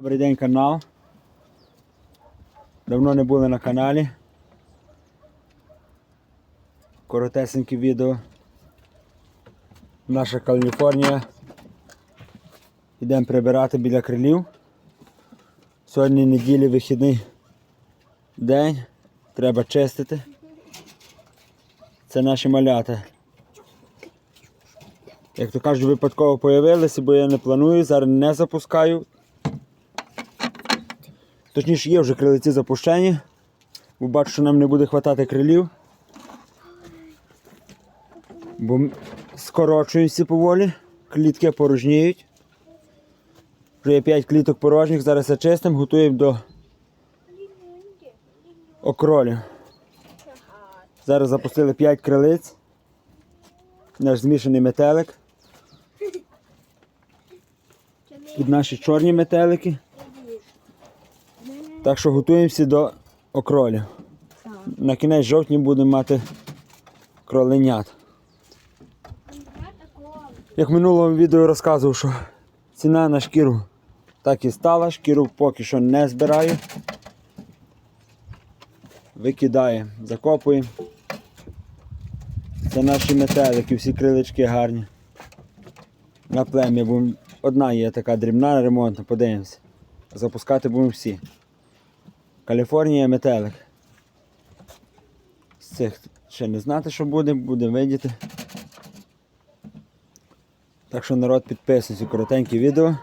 Добрий день канал. Давно не були на каналі. Коротесеньке відео. Наша Каліфорнія. Йдемо прибирати біля крилів. Сьогодні неділі вихідний день. Треба чистити. Це наші малята. Як то кажуть, випадково появилися, бо я не планую, зараз не запускаю. Точніше, є вже крилиці запущені, бо бачу, що нам не буде хватати крилів. Бо скорочуються поволі, клітки порожніють. Вже є 5 кліток порожніх, зараз зачистимо, готуємо до окролів. Зараз запустили 5 крилиць. Наш змішаний метелик. Тут наші чорні метелики. Так що готуємося до окролів. На кінець жовтня будемо мати кроленят. Як в минулому відео розказував, що ціна на шкіру так і стала, шкіру поки що не збираю. Викидаємо, закопуємо. Це наші метелики, всі крилички гарні. На плем'я, бо одна є така дрібна ремонтна, подивимося. Запускати будемо всі. Каліфорнія метелик. З цих ще не знати, що буде, будемо видіти. Так що народ підписуйся, коротеньке відео.